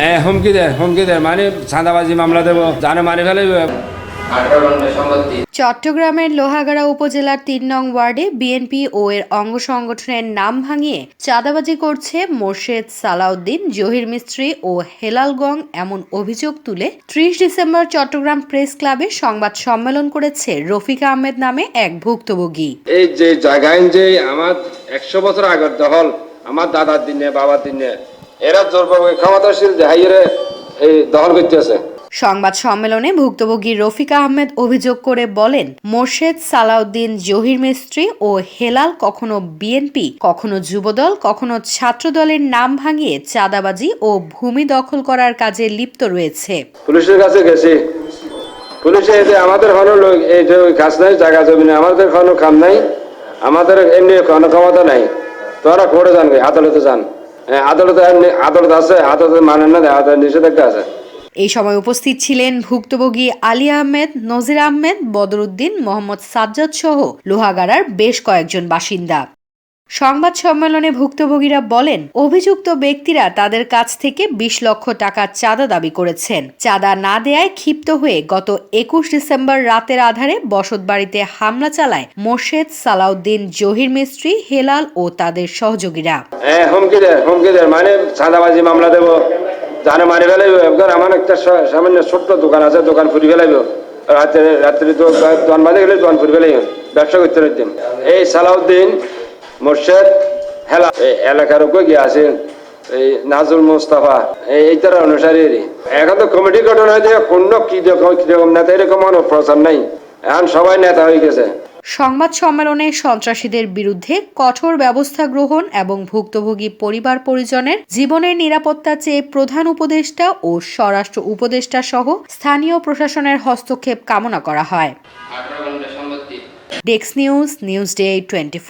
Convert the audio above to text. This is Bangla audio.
হ্যাঁ হুমকি দেয় হুমকি দেয় মানে চাঁদাবাজি মামলা দেবো জানে মারি ফেলে চট্টগ্রামের লোহাগাড়া উপজেলার তিন নং ওয়ার্ডে বিএনপি ও এর অঙ্গ সংগঠনের নাম ভাঙিয়ে চাঁদাবাজি করছে মোর্শেদ সালাউদ্দিন জহির মিস্ত্রি ও হেলালগং এমন অভিযোগ তুলে ত্রিশ ডিসেম্বর চট্টগ্রাম প্রেস ক্লাবে সংবাদ সম্মেলন করেছে রফিক আহমেদ নামে এক ভুক্তভোগী। এই যে জায়গায় যে আমার একশো বছর আগের দখল আমার দাদার দিনে বাবার দিনে এরা জোর ক্ষমতাশীল দেহাইরে এই দখল করতেছে সংবাদ সম্মেলনে ভুক্তভোগী রফিক আহমেদ অভিযোগ করে বলেন মোর্শেদ সালাউদ্দিন জহির মিস্ত্রি ও হেলাল কখনো বিএনপি কখনো যুবদল কখনো ছাত্রদলের নাম ভাঙিয়ে চাঁদাবাজি ও ভূমি দখল করার কাজে লিপ্ত রয়েছে। পুলিশের কাছে গেছি। পুলিশে এতে আমাদের কোনো লোক এই যে কাজ নাই জায়গা জমি নেই আমাদের কোনো কাম নাই আমাদের এমনি কোনো ক্ষমতা নাই। তোরা করে যান আদালতে যান। আদালতে আদালত আছে, আদালতে মানেন না, আদালত নিষেধাজ্ঞা আছে। এই সময় উপস্থিত ছিলেন ভুক্তভোগী আলী আহমেদ, নজির আহমেদ, বদরুদ্দিন, মোহাম্মদ সাজ্জাদ সহ লোহাগাড়ার বেশ কয়েকজন বাসিন্দা। সংবাদ সম্মেলনে ভুক্তভোগীরা বলেন, অভিযুক্ত ব্যক্তিরা তাদের কাছ থেকে বিশ লক্ষ টাকা চাঁদা দাবি করেছেন। চাঁদা না দেয়ায় ক্ষিপ্ত হয়ে গত একুশ ডিসেম্বর রাতের আধারে বসতবাড়িতে হামলা চালায় মোর্শেদ সালাউদ্দিন জহির মিস্ত্রি, হেলাল ও তাদের সহযোগীরা। হ্যাঁ মানে চাঁদাবাজি মামলা দেবো। জানে মারি ফেলাইব আমার একটা সামান্য ছোট্ট দোকান আছে, দোকান ফুরি ফেলাইব। রাত্রে, রাত্রি তো দোকান বাঁধে গেলে দোকান ফুরি ফেলাই ব্যবসা করতে এই সালাউদ্দিন মোর্শেদ হেলা এলাকার উপরে গিয়ে আছে এই নাজুল মুস্তাফা এই এই তারা অনুসারী এখন তো কমিটি গঠন হয়েছে কোন কি রকম নেতা এরকম কোনো প্রচার নাই। এখন সবাই নেতা হয়ে গেছে। সংবাদ সম্মেলনে সন্ত্রাসীদের বিরুদ্ধে কঠোর ব্যবস্থা গ্রহণ এবং ভুক্তভোগী পরিবার পরিজনের জীবনের নিরাপত্তা চেয়ে প্রধান উপদেষ্টা ও স্বরাষ্ট্র উপদেষ্টা সহ স্থানীয় প্রশাসনের হস্তক্ষেপ কামনা করা হয়। ডেক্স নিউজ নিউজ ডে টোয়েন্টি